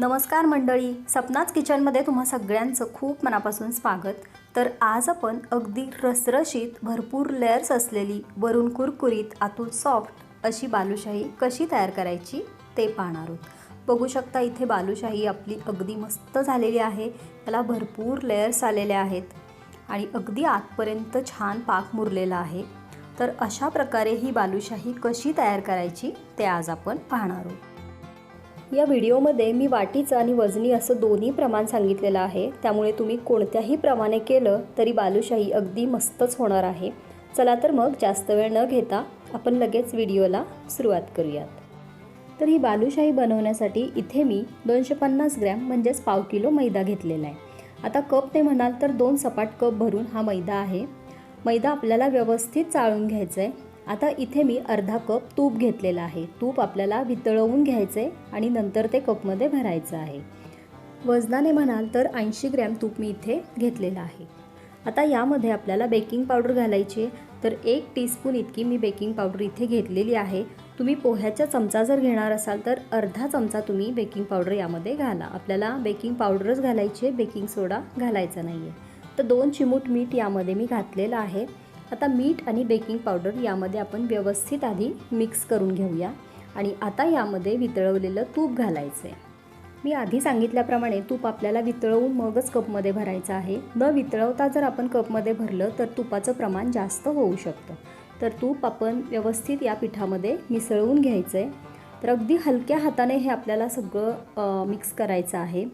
नमस्कार मंडळी सपनाच किचनमध्ये तुम्हा सगळ्यांचं खूप मनापासून स्वागत. तर आज आपण अगदी रसरशीत भरपूर लेअर्स असलेली वरून कुरकुरीत आतून सॉफ्ट अशी बालुशाही कशी तयार करायची ते पाहणार आहोत. बघू शकता इथे बालुशाही आपली अगदी मस्त झालेली आहे. त्याला भरपूर लेअर्स आलेले आहेत आणि अगदी आतपर्यंत छान पाक मुरलेला आहे. तर अशा प्रकारे ही बालुशाही कशी तयार करायची ते आज आपण पाहणार आहोत. या व्हिडिओमध्ये मी वाटीचं आणि वजनी असं दोन्ही प्रमाण सांगितलेलं आहे. त्यामुळे तुम्ही कोणत्याही प्रमाणे केलं तरी बालुशाही अगदी मस्तच होणार आहे. चला तर मग जास्त वेळ न घेता आपण लगेच व्हिडिओला सुरुवात करूयात. तर ही बालुशाही बनवण्यासाठी इथे मी दोनशे पन्नास ग्रॅम म्हणजेच पाव किलो मैदा घेतलेला आहे. आता कप ते म्हणाल तर दोन सपाट कप भरून हा मैदा आहे. मैदा आपल्याला व्यवस्थित चाळून घ्यायचा आहे. आता इथे मी अर्धा कप तूप घेतलेला आहे. तूप आपल्याला वितळवून घ्यायचं आहे आणि नंतर ते कपमध्ये भरायचं आहे. वजनाने म्हणाल तर ऐंशी ग्रॅम तूप मी इथे घेतलेलं आहे. आता यामध्ये आपल्याला बेकिंग पावडर घालायची आहे. तर एक टीस्पून इतकी मी बेकिंग पावडर इथे घेतलेली आहे. तुम्ही पोह्याचा चमचा जर घेणार असाल तर अर्धा चमचा तुम्ही बेकिंग पावडर यामध्ये घाला. आपल्याला बेकिंग पावडरच घालायची आहे. बेकिंग सोडा घालायचा नाही आहे तर दोन चिमूट मीठ यामध्ये मी घातलेलं आहे. आता मीठ आणि बेकिंग पावडर यामध्ये आपण व्यवस्थित आधी मिक्स करून घेऊया. आणि आता यामध्ये वितळवलेलं तूप घालायचं आहे मी आधी सांगितल्याप्रमाणे तूप आपल्याला वितळवून मगच कपमध्ये भरायचं आहे. न वितळवता जर आपण कपमध्ये भरलं तर तुपाचं प्रमाण जास्त होऊ शकतं. तर तूप आपण व्यवस्थित या पिठामध्ये मिसळवून घ्यायचं आहे तर अगदी हलक्या हाताने हे आपल्याला सगळं मिक्स करायचं आहे.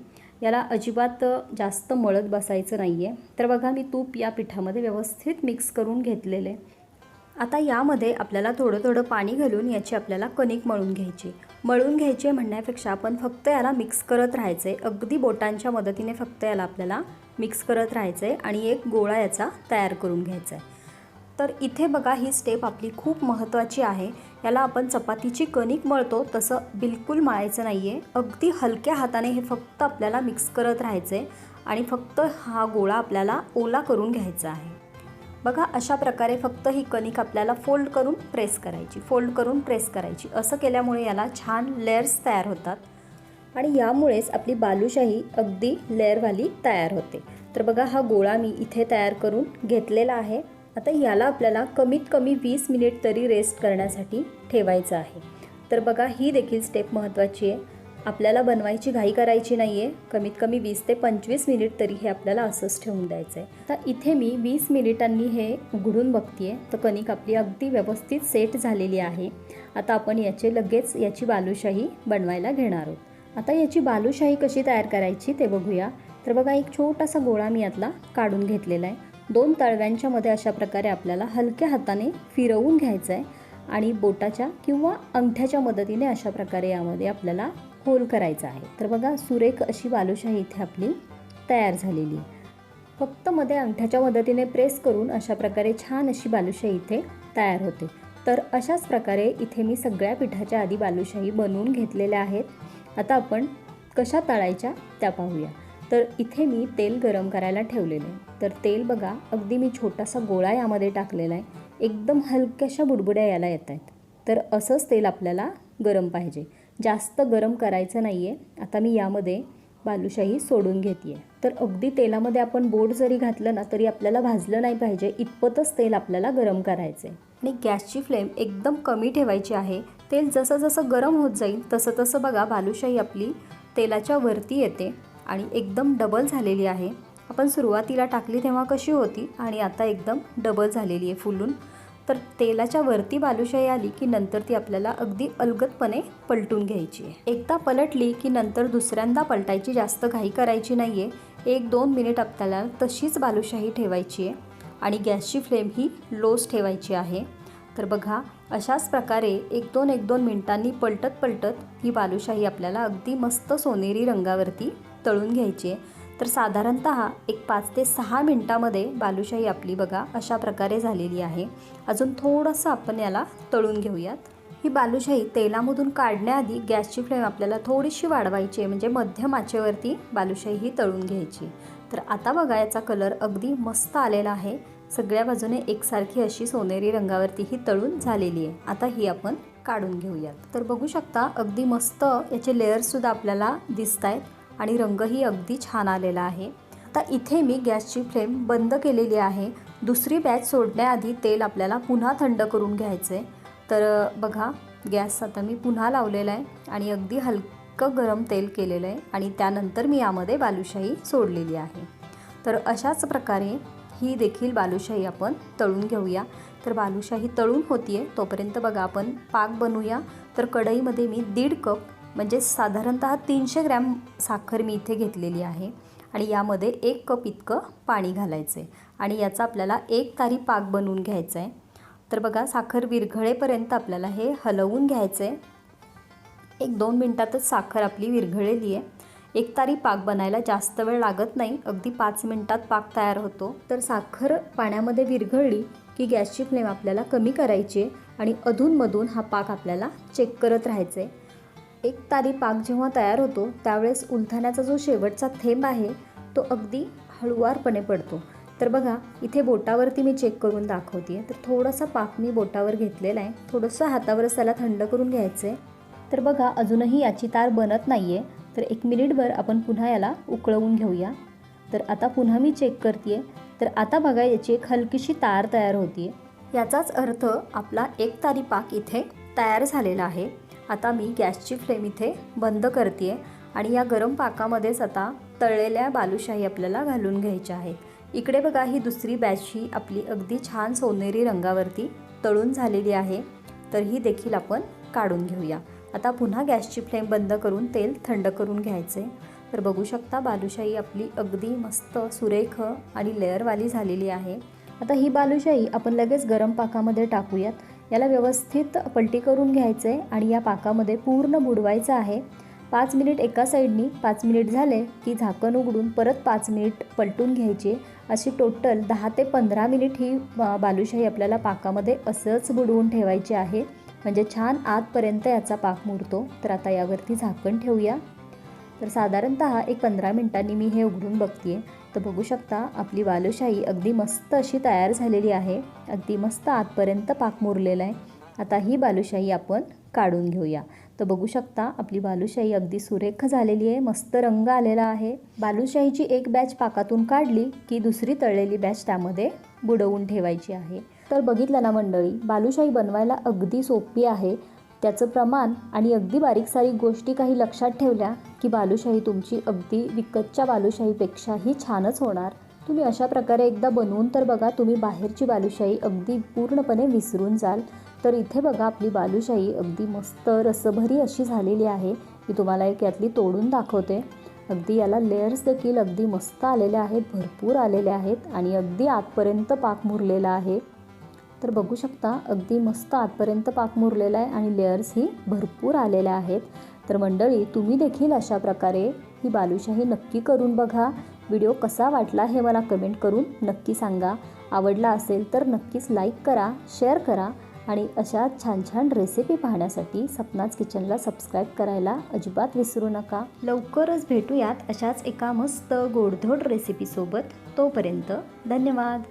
याला अजिबात जास्त मळत बसायचं नाही आहे तर बघा मी तूप या पिठामध्ये व्यवस्थित मिक्स करून घेतलेले. आता यामध्ये आपल्याला थोडं थोडं पाणी घालून याची आपल्याला कणिक मळून घ्यायची. मळून घ्यायची म्हणण्यापेक्षा आपण फक्त याला मिक्स करत राहायचं. आहे अगदी बोटांच्या मदतीने फक्त याला आपल्याला मिक्स करत राहायचं आहे आणि एक गोळा याचा तयार करून घ्यायचा आहे. तर इथे बघा ही स्टेप आपली खूप महत्त्वाची आहे. याला आपण चपातीची कणिक मळतो तसं बिलकुल मळायचं नाही आहे अगदी हलक्या हाताने हे फक्त आपल्याला मिक्स करत राहायचं आहे आणि फक्त हा गोळा आपल्याला ओला करून घ्यायचा आहे. बघा अशा प्रकारे फक्त ही कणिक आपल्याला फोल्ड करून प्रेस करायची फोल्ड करून प्रेस करायची. असं केल्यामुळे याला छान लेअर्स तयार होतात. आणि यामुळेच आपली बालुशाही अगदी लेअरवाली तयार होते. तर बघा हा गोळा मी इथे तयार करून घेतलेला आहे. आता याला आपल्याला कमीत कमी वीस मिनिट तरी रेस्ट करण्यासाठी ठेवायचं आहे. तर बघा ही देखील स्टेप महत्त्वाची आहे. आपल्याला बनवायची घाई करायची नाही आहे कमीत कमी वीस ते पंचवीस मिनिट तरी हे आपल्याला असंच ठेवून द्यायचं आहे तर इथे मी वीस मिनिटांनी हे उघडून बघते आहे तर कणिक आपली अगदी व्यवस्थित सेट झालेली आहे. आता आपण याचे लगेच याची बालुशाही बनवायला घेणार आहोत. आता याची बालुशाही कशी तयार करायची ते बघूया. तर बघा एक छोटासा गोळा मी यातला काढून घेतलेला आहे. दोन तळव्यांच्या मध्ये अशा प्रकारे आपल्याला हलक्या हाताने फिरवून घ्यायचं आहे आणि बोटाच्या किंवा अंगठ्याच्या मदतीने अशा प्रकारे यामध्ये आपल्याला होल करायचा आहे. तर बघा सुरेख अशी बालुशाही इथे आपली तयार झालेली फक्त मध्ये अंगठ्याच्या मदतीने प्रेस करून अशा प्रकारे छान अशी बालुशाही इथे तयार होते. तर अशाच प्रकारे इथे मी सगळ्या पिठाच्या आधी बालुशाही बनवून घेतलेल्या आहेत. आता आपण कशा तळायच्या त्या पाहूया. तर इथे मी तेल गरम करायला ठेवलेलं आहे. तर तेल बघा अगदी मी छोटासा गोळा यामध्ये टाकलेला आहे. एकदम हलक्याशा बुडबुड्या याला येत आहेत. तर असंच तेल आपल्याला गरम पाहिजे. जास्त गरम करायचं नाही आहे आता मी यामध्ये बालुशाही सोडून घेते आहे तर अगदी तेलामध्ये आपण बोट जरी घातलं ना तरी आपल्याला भाजलं नाही पाहिजे. इतपतच तेल आपल्याला गरम करायचं आहे आणि गॅसची फ्लेम एकदम कमी ठेवायची आहे. तेल जसं जसं गरम होत जाईल तसं तसं बघा बालुशाही आपली तेलाच्या वरती येते. आणि एकदम डबल झालेली आहे. आपण सुरुवातीला टाकली तेव्हा कशी होती आणि आता एकदम डबल झालेली आहे फुलून. तर तेलाच्या वरती बालुशाही आली की नंतर ती आपल्याला अगदी अलगदपणे पलटून घ्यायची आहे. एकदा पलटली की नंतर दुसऱ्यांदा पलटायची जास्त घाई करायची नाही आहे एक दोन मिनिट आपल्याला तशीच बालुशाही ठेवायची आहे आणि गॅसची फ्लेम ही लोच ठेवायची आहे. तर बघा अशाच प्रकारे एक दोन एक दोन मिनटांनी पलटत पलटत ही बालुशाही आपल्याला अगदी मस्त सोनेरी रंगावरती तळून घ्यायची. आहे तर साधारणत एक पाच ते सहा मिनटामध्ये बालुशाही आपली बघा अशा प्रकारे झालेली आहे. अजून थोडंसं आपण याला तळून घेऊयात. ही बालुशाही तेलामधून काढण्याआधी गॅसची फ्लेम आपल्याला थोडीशी वाढवायची आहे. म्हणजे मध्यम आचेवरती बालुशाही ही तळून घ्यायची. तर आता बघा याचा कलर अगदी मस्त आलेला आहे. सगळ्या बाजूने एकसारखी अशी सोनेरी रंगावरती ही तळून झालेली आहे. आता ही आपण काढून घेऊयात. तर बघू शकता अगदी मस्त याचे लेअर्ससुद्धा आपल्याला दिसत आहेत आणि रंगही अगदी छान आलेला आहे. आता इथे मी गॅसची फ्लेम बंद केलेली आहे. दुसरी बॅच सोडण्याआधी तेल आपल्याला पुन्हा थंड करून घ्यायचं आहे तर बघा गॅस आता मी पुन्हा लावलेला आहे आणि अगदी हलकं गरम तेल केलेलं आहे आणि त्यानंतर मी यामध्ये बालुशाही सोडलेली आहे. तर अशाच प्रकारे ही देखील बालुशाही आपण तळून घेऊया. तर बालुशाही तळून होती आहे तोपर्यंत बघा आपण पाक बनवूया. तर कढईमध्ये मी दीड कप म्हणजे साधारणतः तीनशे ग्रॅम साखर मी इथे घेतलेली आहे. आणि यामध्ये एक कप इतकं पाणी घालायचं आहे आणि याचा आपल्याला एक तारी पाक बनवून घ्यायचा आहे तर बघा साखर विरघळेपर्यंत आपल्याला हे हलवून घ्यायचं आहे एक दोन मिनटातच साखर आपली विरघळलेली आहे. एक तारी पाक बनायला जास्त वेळ लागत नाही. अगदी पाच मिनटात पाक तयार होतो. तर साखर पाण्यामध्ये विरघळली की गॅसची फ्लेम आपल्याला कमी करायची आहे. आणि अधूनमधून हा पाक आपल्याला चेक करत राहायचं आहे एक तारी पाक जेव्हा तयार होतो त्यावेळेस उलथाण्याचा जो शेवटचा थेंब आहे तो अगदी हळुवारपणे पडतो. तर बघा इथे बोटावरती मी चेक करून दाखवते तर थोडासा पाक मी बोटावर घेतलेला आहे. थोडंसं हातावरच त्याला थंड करून घ्यायचं आहे तर बघा अजूनही याची तार बनत नाही आहे तर एक मिनिटभर आपण पुन्हा याला उकळवून घेऊया. तर आता पुन्हा मी चेक करते तर आता बघा याची एक हलकीशी तार तयार होती याचाच अर्थ आपला एक तारी पाक इथे तयार झालेला आहे. आता मी गॅसची फ्लेम इथे बंद करते आणि या गरम पाकामध्येच आता तळलेल्या बालुशाही आपल्याला घालून घ्यायच्या आहेत. इकडे बघा ही दुसरी बॅचही आपली अगदी छान सोनेरी रंगावरती तळून झालेली आहे. तर ही देखील आपण काढून घेऊया. आता पुन्हा गॅसची फ्लेम बंद करून तेल थंड करून घ्यायचे. तर बघू शकता बालुशाही आपली अगदी मस्त सुरेख आणि लेअरवाली झालेली आहे. आता ही बालुशाही आपण लगेच गरम पाकामध्ये टाकूयात. याला व्यवस्थित पलटी करून घ्यायचं आहे आणि या पाकामध्ये पूर्ण बुडवायचं आहे. पाच मिनिट एका साईडनी पाच मिनिट झाले की झाकण उघडून परत पाच मिनिट पलटून घ्यायचे. अशी टोटल दहा ते पंधरा मिनिट ही बालुशाही आपल्याला पाकामध्ये असंच बुडवून ठेवायची आहे. म्हणजे छान आतपर्यंत याचा पाक मुरतो. तर आता यावरती झाकण ठेवूया. तर साधारणतः एक पंधरा मिनिटांनी मी हे उघडून बघते तर बघू शकता आपली बालुशाही अगदी मस्त अशी तयार झालेली आहे. अगदी मस्त आतपर्यंत पाक मुरलेला आहे. आता ही बालुशाही आपण काढून घेऊया. तर बघू शकता आपली बालुशाही अगदी सुरेख झालेली आहे. मस्त रंग आलेला आहे. बालुशाहीची एक बॅच पाकातून काढली की दुसरी तळलेली बॅच त्यामध्ये बुडवून ठेवायची आहे. तर बघितलं ना मंडळी बालुशाही बनवायला अगदी सोपी आहे. त्याचं प्रमाण आणि अगदी बारीक सारीक गोष्टी काही लक्षात ठेवल्या की बालुशाही तुमची अगदी विकतच्या बालुशाहीपेक्षाही छानच होणार. तुम्ही अशा प्रकारे एकदा बनवून तर बघा तुम्ही बाहेरची बालुशाही अगदी पूर्णपणे विसरून जाल. तर इथे बघा आपली बालुशाही अगदी मस्त रसभरी अशी झालेली आहे. मी तुम्हाला एक यातली तोडून दाखवते. अगदी याला लेअर्स देखील अगदी मस्त आलेल्या आहेत भरपूर आलेल्या आहेत आणि अगदी आतपर्यंत पाक मुरलेला आहे. तर बघू शकता अगदी मस्त आतपर्यंत पाक मुरलेला आहे आणि लेयर्सही भरपूर आलेल्या आहेत. तर मंडळी तुम्ही देखील अशा प्रकारे ही बालुशाही नक्की करून बघा. व्हिडिओ कसा वाटला हे मला कमेंट करून नक्की सांगा. आवडला असेल तर नक्कीच लाईक करा शेअर करा आणि अशा छान छान रेसिपी पाहण्यासाठी सपनाच किचनला सबस्क्राईब करायला अजिबात विसरू नका. लवकरच भेटूयात अशाच एका मस्त गोडधोड रेसिपीसोबत तोपर्यंत धन्यवाद.